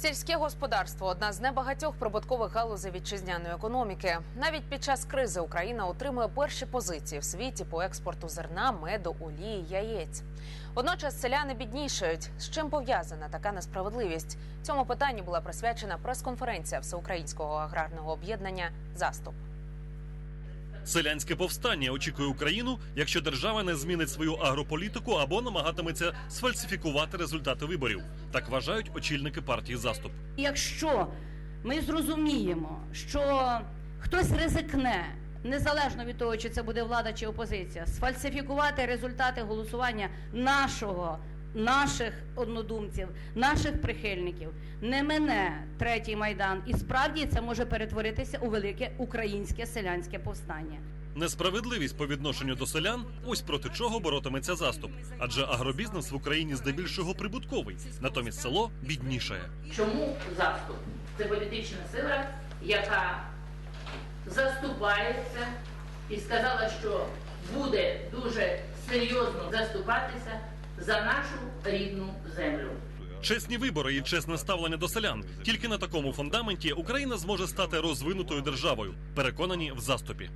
Сільське господарство одна з небагатьох прибуткових галузей вітчизняної економіки. Навіть під час кризи Україна отримує перші позиції в світі по експорту зерна, меду, олії, яєць. Водночас селяни біднішають. З чим пов'язана така несправедливість? Цьому питанню була присвячена прес-конференція всеукраїнського аграрного об'єднання Заступ. Селянське повстання очікує Україну, якщо держава не змінить свою агрополітику або намагатиметься сфальсифікувати результати виборів. Так вважають очільники партії заступ. Якщо ми зрозуміємо, що хтось ризикне, незалежно від того, чи це буде влада чи опозиція, сфальсифікувати результати голосування нашого. Наших однодумців, наших прихильників не мене третій майдан, і справді це може перетворитися у велике українське селянське повстання. Несправедливість по відношенню до селян ось проти чого боротиметься заступ. Адже агробізнес в Україні здебільшого прибутковий, натомість село біднішає. Чому заступ? Це політична сила, яка заступається і сказала, що буде дуже серйозно заступатися за нашу рідну землю. Чесні вибори і чесне ставлення до селян. Тільки на такому фундаменті Україна зможе стати розвинутою державою. Переконані в заступі.